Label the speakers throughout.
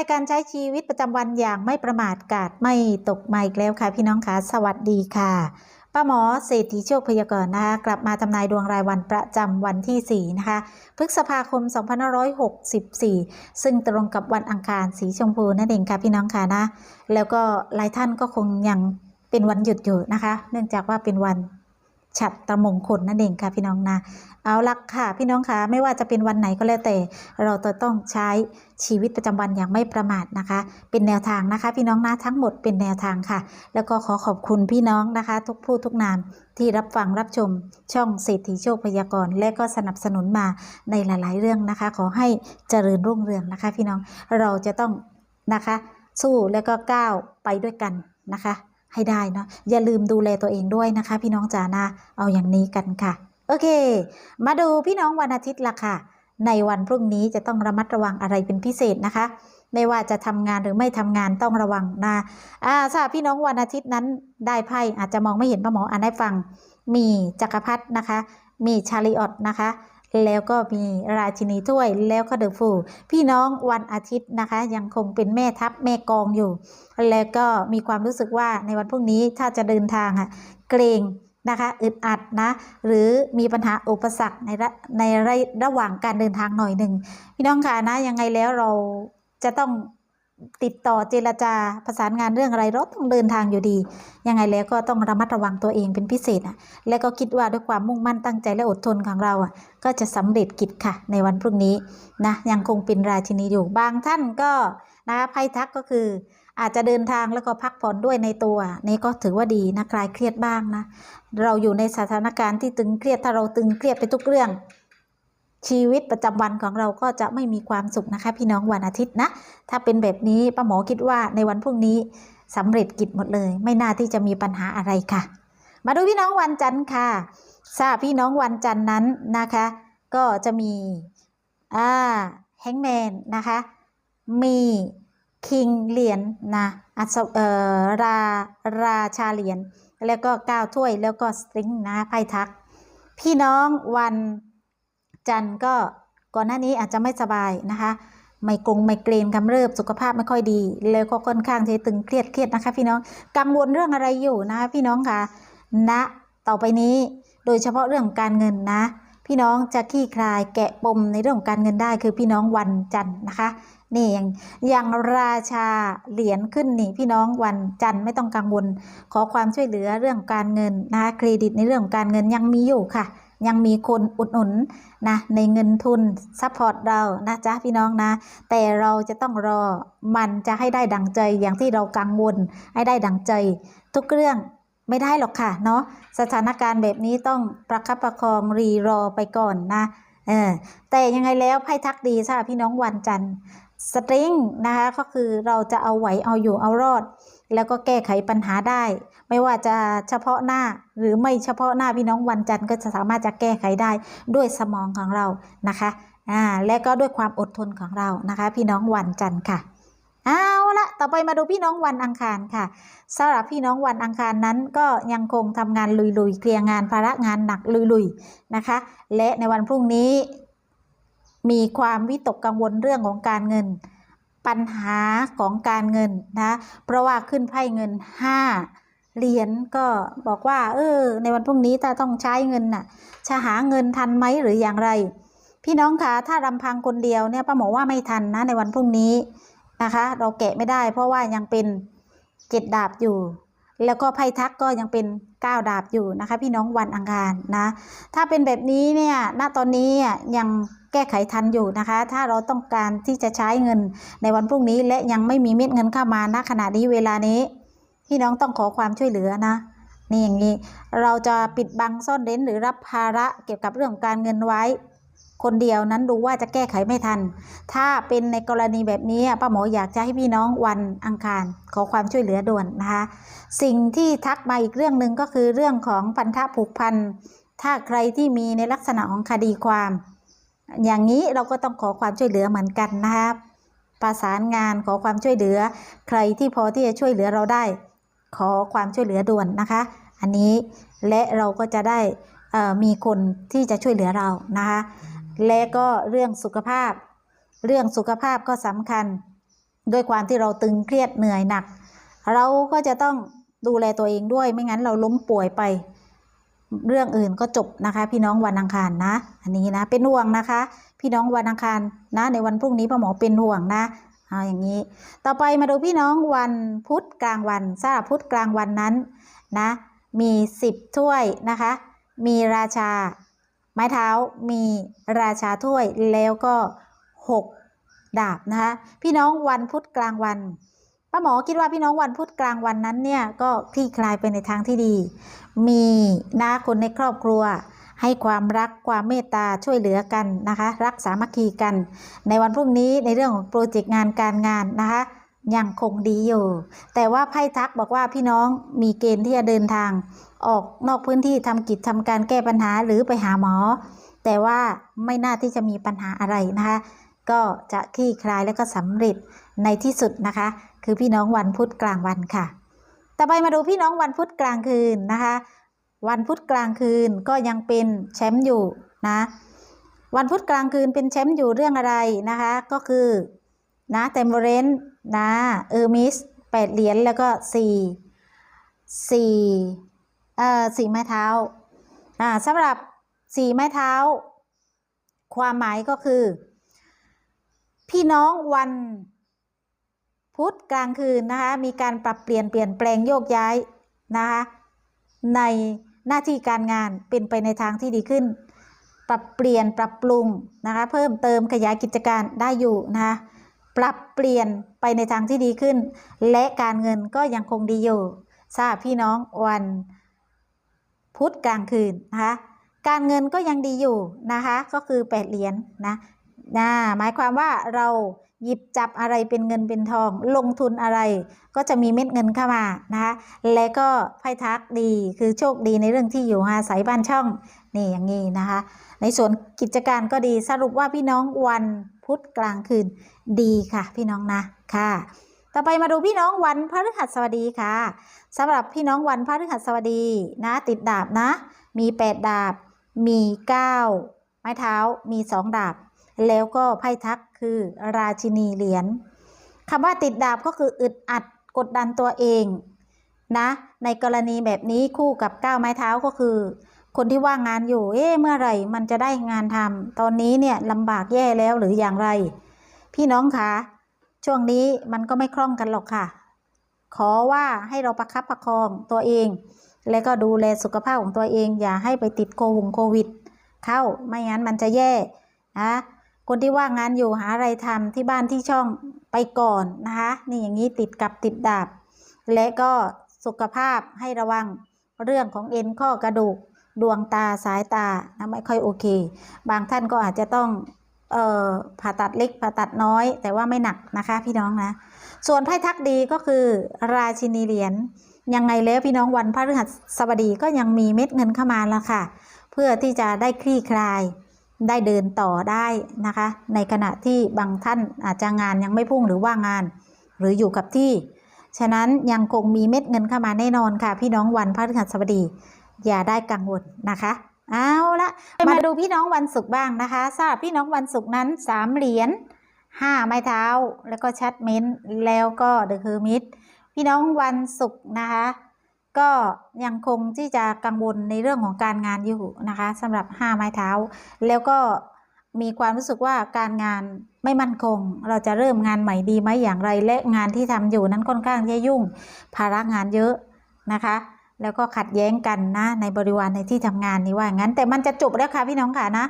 Speaker 1: ในการใช้ชีวิตประจำวันอย่างไม่ประมาทกาดไม่ตกมาอีกแล้วค่ะพี่น้องคะสวัสดีค่ะป้าหมอเศรษฐีโชคพยากรณ์นะคะกลับมาทำนายดวงรายวันประจำวันที่ 4 นะคะ พฤษภาคม 2564 ซึ่งตรงกับวันอังคารสีชมพูนั่นเองค่ะพี่น้องค่ะนะ แล้วก็หลายท่านก็คงยังเป็นวันหยุดอยู่นะคะ เนื่องจากว่าเป็นวัน ฉัตรมงคลนั่นเองค่ะพี่น้องนะ เอาละค่ะพี่น้องคะไม่ว่าจะเป็นวันไหนก็แล้วแต่ เราจะต้องใช้ชีวิตประจำวันอย่างไม่ประมาทนะคะ เป็นแนวทางนะคะพี่น้องนะทั้งหมดเป็นแนวทางค่ะ แล้วก็ขอขอบคุณพี่น้องนะคะ ทุกผู้ทุกนามที่รับฟังรับชมช่องเศรษฐีโชคพยากรณ์และก็สนับสนุนมาในหลาย ๆ เรื่องนะคะ ขอให้เจริญรุ่งเรืองนะคะ พี่น้องเราจะต้องนะคะ สู้แล้วก็ก้าวไปด้วยกันนะคะ ให้ได้เนาะอย่าลืมดูแลตัวเองด้วยนะคะ พี่น้องจ๋านะเอาอย่างนี้กันค่ะ โอเค มาดูพี่น้องวันอาทิตย์ละค่ะ ในวันพรุ่งนี้จะต้องระมัดระวังอะไรเป็นพิเศษนะคะ ไม่ว่าจะทำงานหรือไม่ทำงานต้องระวังนะอ่าทราบพี่น้องวันอาทิตย์นั้นได้ไพ่อาจจะมองไม่เห็นป้าหมออ่านให้ฟัง มีจักรพรรดินะคะ มีชาลิออตนะคะ แล้วก็มีราชินีถ้วยแล้วก็เดอะฟูพี่น้องวันอาทิตย์นะคะ ยังคงเป็นแม่ทัพแม่กองอยู่ แล้วก็มีความรู้สึกว่าในวันพรุ่งนี้ถ้าจะเดินทางอะเกรงนะคะอึดอัดนะ หรือมีปัญหาอุปสรรคในระในระระหว่างการเดินทางหน่อยหนึ่งพี่น้องค่ะนะยังไงแล้วเราจะต้อง ติดต่อเจรจาประสานงานเรื่องอะไรเราต้องเดินทางอยู่ดี ยังไงแล้วก็ต้องระมัดระวังตัวเองเป็นพิเศษอะ แล้วก็คิดว่าด้วยความมุ่งมั่นตั้งใจและอดทนของเราอะ ก็จะสำเร็จกิจค่ะ ในวันพรุ่งนี้นะยังคงเป็นราชินีอยู่บางท่านก็นะคะไพ่ทักก็คือ อาจจะเดินทางแล้วก็พักผ่อนด้วยในตัว นี่ก็ถือว่าดีนะคลายเครียดบ้างนะ เราอยู่ในสถานการณ์ที่ตึงเครียดถ้าเราตึงเครียดไปทุกเรื่อง ชีวิตประจำวันของเราก็จะไม่มีความสุขนะคะ พี่น้องวันอาทิตย์นะ ถ้าเป็นแบบนี้ป้าหมอคิดว่าในวันพรุ่งนี้สำเร็จกิจหมดเลย ไม่น่าที่จะมีปัญหาอะไรค่ะ มาดูพี่น้องวันจันทร์ค่ะทราบพี่น้องวันจันทร์นั้นนะคะ ก็จะมีอ่าแฮงแมนนะคะ มีคิงเหรียญนะอัศเอ่อราราชาเหรียญแล้วก็ก้าวถ้วยแล้วก็สตริงนะไพ่ทัก พี่น้องวัน จันก็ก่อนหน้านี้อาจจะไม่สบายนะคะไม่กงไม่เกรนกำเริบสุขภาพไม่ค่อยดีแล้วก็ค่อนข้างที่จะตึงเครียดเครียดนะคะ พี่น้องกังวลเรื่องอะไรอยู่นะคะพี่น้องค่ะณต่อไปนี้โดยเฉพาะเรื่องการเงินนะ พี่น้องจะขี้คลายแกะปมในเรื่องของการเงินได้คือพี่น้องวันจันทร์นะคะนี่อย่างอย่างราชาเหรียญขึ้นนี่พี่น้องวันจันทร์ไม่ต้องกังวล ขอความช่วยเหลือเรื่องการเงินนะคะเครดิตในเรื่องการเงินยังมีอยู่ค่ะ ยังมีคนอุดหนุนนะในเงินทุนซัพพอร์ตเรานะจ๊ะพี่น้องนะ แต่เราจะต้องรอมันจะให้ได้ดังใจอย่างที่เรากังวลให้ได้ดังใจ ทุกเรื่องไม่ได้หรอกค่ะเนาะสถานการณ์แบบนี้ต้องประคับประคองรีรอไปก่อนนะเออแต่ยังไงแล้วไพ่ทักดีค่ะพี่น้องวันจันทร์สตริงนะคะก็คือเราจะเอาไหวเอาอยู่เอารอด แล้วก็แก้ไขปัญหาได้ ไม่ว่าจะเฉพาะหน้าหรือไม่เฉพาะหน้าพี่น้องวันจันทร์ก็จะสามารถจะแก้ไขได้ด้วยสมองของเรานะคะอ่าและก็ด้วยความอดทนของเรานะคะ พี่น้องวันจันทร์ค่ะเอาละต่อไปมาดูพี่น้องวันอังคารค่ะสำหรับพี่น้องวันอังคารนั้นก็ยังคงทำงานลุยๆ เคลียร์งานภาระงานหนักลุยๆนะคะ และในวันพรุ่งนี้ มีความวิตกกังวลเรื่องของการเงิน ปัญหาของการเงินนะ เพราะว่าขึ้นไพ่เงินห้าเหรียญก็บอกว่า เออ ในวันพรุ่งนี้ถ้าต้องใช้เงินน่ะ จะหาเงินทันไหมหรืออย่างไร พี่น้องคะถ้ารำพังคนเดียวเนี่ยป้าหมอว่าไม่ทันนะในวันพรุ่งนี้นะคะ เราแกะไม่ได้เพราะว่ายังเป็นเจ็ดดาบอยู่ แล้วก็ไพ่ทักก็ยังเป็นเก้าดาบอยู่นะคะ พี่น้องวันอังคารนะ ถ้าเป็นแบบนี้เนี่ย ณ ตอนนี้อะยัง แก้ไขทันอยู่นะคะ ถ้าเราต้องการที่จะใช้เงินในวันพรุ่งนี้ และยังไม่มีเม็ดเงินเข้ามาณขณะนี้เวลานี้พี่น้องต้องขอความช่วยเหลือนะนี่อย่างนี้เราจะปิดบังซ่อนเร้นหรือรับภาระเกี่ยวกับเรื่องของการเงินไว้ คนเดียวนั้นดูว่าจะแก้ไขไม่ทัน ถ้าเป็นในกรณีแบบนี้ป้าหมออยากจะให้พี่น้องวันอังคารขอความช่วยเหลือด่วนนะคะสิ่งที่ทักมาอีกเรื่องหนึ่งก็คือเรื่องของพันธะผูกพันถ้าใครที่มีในลักษณะของคดีความ อย่างนี้เราก็ต้องขอความช่วยเหลือเหมือนกันนะครับ ประสานงานขอความช่วยเหลือ ใครที่พอที่จะช่วยเหลือเราได้ ขอความช่วยเหลือด่วนนะคะ อันนี้และเราก็จะได้มีคนที่จะช่วยเหลือเรานะคะ และก็เรื่องสุขภาพ เรื่องสุขภาพก็สำคัญ ด้วยความที่เราตึงเครียดเหนื่อยหนัก เราก็จะต้องดูแลตัวเองด้วยไม่งั้นเราล้มป่วยไป เรื่องอื่นก็จบนะคะ พี่น้องวันอังคารนะ อันนี้นะเป็นห่วงนะคะ พี่น้องวันอังคารนะ ในวันพรุ่งนี้พ่อหมอเป็นห่วงนะเอาอย่างนี้ ต่อไปมาดูพี่น้องวันพุธกลางวันสำหรับพุธกลางวันนั้นนะมีสิบถ้วยนะคะ มีราชา ไม้เท้ามีราชาถ้วยแล้วก็หกดาบนะคะพี่น้องวันพุธกลางวัน ป้าหมอคิดว่าพี่น้องวันพุธกลางวันนั้นเนี่ยก็คลี่คลายไปในทางที่ดี มีนะคนในครอบครัว ให้ความรักความเมตตาช่วยเหลือกันนะคะ รักสามัคคีกัน ในวันพรุ่งนี้ในเรื่องของโปรเจกต์งานการงานนะคะยังคงดีอยู่ แต่ว่าไพ่ทักบอกว่าพี่น้องมีเกณฑ์ที่จะเดินทาง ออกนอกพื้นที่ทำกิจทำการแก้ปัญหาหรือไปหาหมอ แต่ว่าไม่น่าที่จะมีปัญหาอะไรนะคะ ก็จะคลี่คลายและก็สำเร็จในที่สุดนะคะ คือพี่น้องวันพุธกลางวันค่ะ ต่อไปมาดูพี่น้องวันพุธกลางคืนนะคะ วันพุธกลางคืนก็ยังเป็นแชมป์อยู่นะ วันพุธกลางคืนเป็นแชมป์อยู่เรื่องอะไรนะคะ ก็คือนะเทมเบอเรนนะเออร์มิสแปดเหรียญแล้วก็สี่สี่เอ่อสี่ไม้เท้าอ่าสำหรับสี่ไม้เท้า ความหมายก็คือ พี่น้องวันพุธกลางคืนนะคะมีการปรับเปลี่ยนเปลี่ยนแปลงโยกย้ายนะคะในหน้าที่การงานเป็นไปในทางที่ดีขึ้น ปรับเปลี่ยนปรับปรุงนะคะเพิ่มเติมขยายกิจการได้อยู่นะคะปรับเปลี่ยนไปในทางที่ดีขึ้น และการเงินก็ยังคงดีอยู่ทราบพี่น้องวันพุธกลางคืนนะคะการเงินก็ยังดีอยู่นะคะก็คือแปดเหรียญนะ นะหมายความว่าเราหยิบจับอะไรเป็นเงินเป็นทอง ลงทุนอะไร ก็จะมีเม็ดเงินเข้ามานะคะและก็ไพ่ทักดีคือโชคดีในเรื่องที่อยู่อาศัยบ้านช่องนี่อย่างนี้นะคะ ในส่วนกิจการก็ดีสรุปว่าพี่น้องวันพุธกลางคืนดีค่ะ พี่น้องนะค่ะ ต่อไปมาดูพี่น้องวันพฤหัสบดีค่ะสำหรับพี่น้องวันพฤหัสบดีนะติดดาบนะ มี 8 ดาบ มี 9 ไม้เท้ามี 2 ดาบ แล้วก็ไพ่ทักคือราชินีเหรียญคำว่าติดดาบก็คืออึดอัดกดดันตัวเองนะในกรณีแบบนี้คู่กับ9ไม้เท้าก็คือ คนที่ว่างงานอยู่ เอ๊ะเมื่อไหร่มันจะได้งานทำตอนนี้เนี่ยลำบากแย่แล้วหรืออย่างไร พี่น้องคะช่วงนี้มันก็ไม่คล่องกันหรอกค่ะ ขอว่าให้เราประคับประคองตัวเอง และก็ดูแลสุขภาพของตัวเอง อย่าให้ไปติดโควงโควิด เข้าไม่งั้นมันจะแย่นะ คนที่ว่างงานอยู่หาอะไรทำที่บ้านที่ช่องไปก่อนนะคะ นี่อย่างนี้ติดกับติดดาบ และก็สุขภาพให้ระวังเรื่องของเอ็นข้อกระดูกดวงตาสายตานะไม่ค่อยโอเค บางท่านก็อาจจะต้องเอ่อผ่าตัดเล็กผ่าตัดน้อย แต่ว่าไม่หนักนะคะ พี่น้องนะ ส่วนไพ่ทักดีก็คือราชินีเหรียญยังไงแล้วพี่น้องวันพฤหัสบดีก็ยังมีเม็ดเงินเข้ามาแล้วค่ะ เพื่อที่จะได้คลี่คลาย ได้เดินต่อได้นะคะ ในขณะที่บางท่านอาจจะงานยังไม่พุ่งหรือว่างงาน หรืออยู่กับที่ ฉะนั้นยังคงมีเม็ดเงินเข้ามาแน่นอนค่ะ พี่น้องวันพฤหัสบดี อย่าได้กังวลนะคะเอาละมาดูพี่น้องวันศุกร์บ้างนะคะทราบพี่น้องวันศุกร์นั้นสามเหรียญห้าไม้เท้า แล้วก็ชัดเม้นแล้วก็เดอะเฮอร์มิตพี่น้องวันศุกร์นะคะ ก็ยังคงที่จะกังวลในเรื่องของการงานอยู่นะคะสำหรับห้าไม้เท้า แล้วก็มีความรู้สึกว่าการงานไม่มั่นคง เราจะเริ่มงานใหม่ดีไหมอย่างไร และงานที่ทำอยู่นั้นค่อนข้างจะยุ่ง ภาระงานเยอะนะคะ แล้วก็ขัดแย้งกันนะ ในบริวารในที่ทำงานนี่ว่างั้น แต่มันจะจบแล้วค่ะพี่น้องค่ะนะ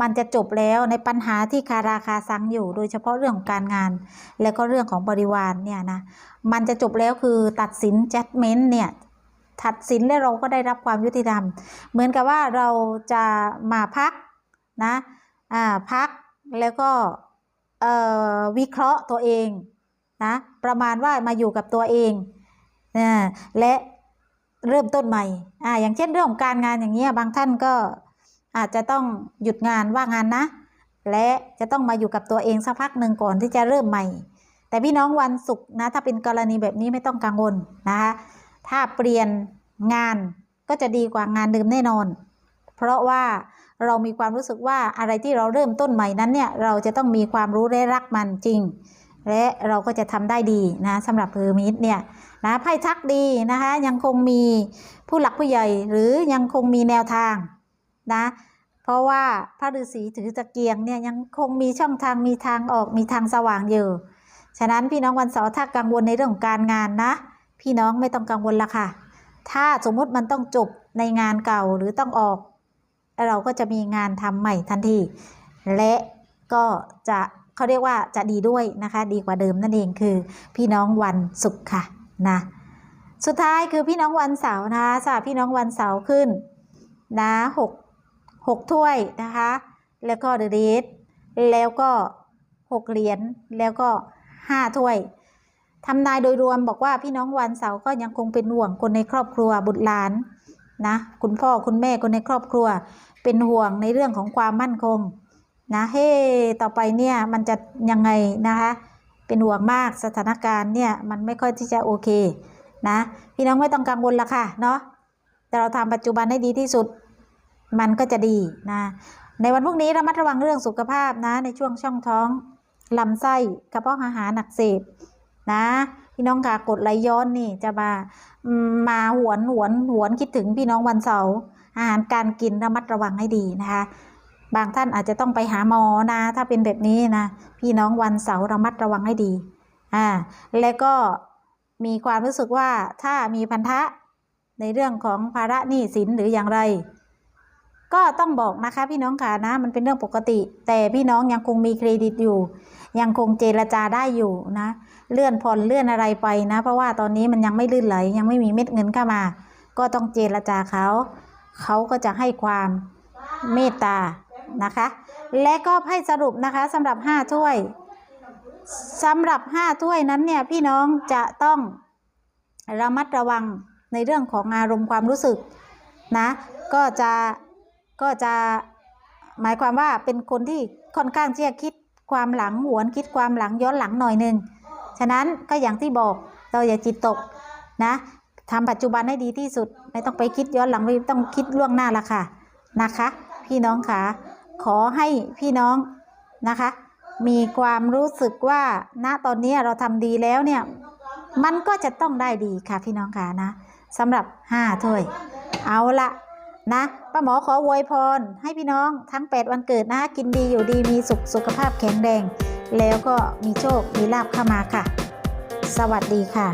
Speaker 1: มันจะจบแล้วในปัญหาที่คาราคาซังอยู่ โดยเฉพาะเรื่องของการงาน แล้วก็เรื่องของบริวารเนี่ยนะ มันจะจบแล้วคือตัดสิน judgment เนี่ย ตัดสินและเราก็ได้รับความยุติธรรม เหมือนกับว่าเราจะมาพักนะอ่าพักแล้วก็เอ่อวิเคราะห์ตัวเองนะประมาณว่ามาอยู่กับตัวเองนะและเริ่มต้นใหม่อ่าอย่างเช่นเรื่องของการงานอย่างเงี้ยบางท่านก็อาจจะต้องหยุดงานว่างงานนะ และจะต้องมาอยู่กับตัวเองสักพักหนึ่งก่อนที่จะเริ่มใหม่ แต่พี่น้องวันศุกร์นะถ้าเป็นกรณีแบบนี้ไม่ต้องกังวลนะคะ ถ้าเปลี่ยนงานก็จะดีกว่างานเดิมแน่นอน เพราะว่าเรามีความรู้สึกว่าอะไรที่เราเริ่มต้นใหม่นั้นเนี่ยเราจะต้องมีความรู้และรักมันจริง และเราก็จะทำได้ดีนะสำหรับเพอร์มิดเนี่ยนะไพ่ทักดีนะคะยังคงมีผู้หลักผู้ใหญ่หรือยังคงมีแนวทางนะเพราะว่าพระฤาษีถือตะเกียงเนี่ยยังคงมีช่องทางมีทางออกมีทางสว่างอยู่ ฉะนั้นพี่น้องวันเสาร์ถ้ากังวลในเรื่องของการงานนะ พี่น้องไม่ต้องกังวลละค่ะ ถ้าสมมุติมันต้องจบในงานเก่าหรือต้องออก เราก็จะมีงานทำใหม่ทันที และก็จะเขาเรียกว่าจะดีด้วยนะคะ ดีกว่าเดิมนั่นเองคือ พี่น้องวันศุกร์ค่ะนะสุดท้ายคือพี่น้องวันเสาร์นะคะสำหรับพี่น้องวันเสาร์ขึ้นนะหกหกถ้วยนะคะ แล้วก็เดอะเดทแล้วก็หกเหรียญแล้วก็ห้าถ้วย ทำนายโดยรวมบอกว่าพี่น้องวันเสาร์ก็ยังคงเป็นห่วงคนในครอบครัวบุตรหลานนะคุณพ่อคุณแม่คนในครอบครัว เป็นห่วงในเรื่องของความมั่นคงนะเฮ้ต่อไปเนี่ยมันจะยังไงนะคะเป็นห่วงมากสถานการณ์เนี่ยมันไม่ค่อยที่จะโอเคนะพี่น้องไม่ต้องกังวลละค่ะเนาะแต่เราทำปัจจุบันให้ดีที่สุด มันก็จะดีนะในวันพรุ่งนี้ระมัดระวังเรื่องสุขภาพนะในช่วงช่องท้องลำไส้กระเพาะอาหารหนักเสพ นะพี่น้องค่ะกดไหลย้อนนี่จะมามมาหวนหวนหวนคิดถึงพี่น้องวันเสาร์อาหารการกินระมัดระวังให้ดีนะคะ บางท่านอาจจะต้องไปหาหมอนะ ถ้าเป็นแบบนี้นะพี่น้องวันเสาร์ระมัดระวังให้ดีอ่าและก็มีความรู้สึกว่าถ้ามีพันธะในเรื่องของภาระหนี้สินหรืออย่างไร ก็ต้องบอกนะคะพี่น้องค่ะนะมันเป็นเรื่องปกติ แต่พี่น้องยังคงมีเครดิตอยู่ ยังคงเจรจาได้อยู่นะ เลื่อนผ่อนเลื่อนอะไรไปนะ เพราะว่าตอนนี้มันยังไม่ลื่นไหล ยังไม่มีเม็ดเงินเข้ามา ก็ต้องเจรจาเขา เขาก็จะให้ความเมตตานะคะ และก็ให้สรุปนะคะสำหรับห้าถ้วยสำหรับห้าถ้วยนั้นเนี่ยพี่น้องจะต้องระมัดระวังในเรื่องของอารมณ์ความรู้สึกนะ ก็จะ ก็จะหมายความว่าเป็นคนที่ค่อนข้างที่จะคิดความหลังหวนคิดความหลังย้อนหลังหน่อยหนึ่งฉะนั้นก็อย่างที่บอกเราอย่าจิตตกนะทำปัจจุบันให้ดีที่สุด ไม่ต้องไปคิดย้อนหลังไม่ต้องคิดล่วงหน้าละค่ะนะคะ พี่น้องคะขอให้พี่น้องนะคะ มีความรู้สึกว่าณตอนนี้เราทำดีแล้วเนี่ยมันก็จะต้องได้ดีค่ะพี่น้องค่ะนะสำหรับ 5 ถ้วย เอาละ นะป้าหมอขออวยพร ให้พี่น้องทั้ง 8 วันเกิดนะกินดีอยู่ดีมีสุขสุขภาพแข็งแรง แล้วก็มีโชค มีลาบเข้ามาค่ะ สวัสดีค่ะ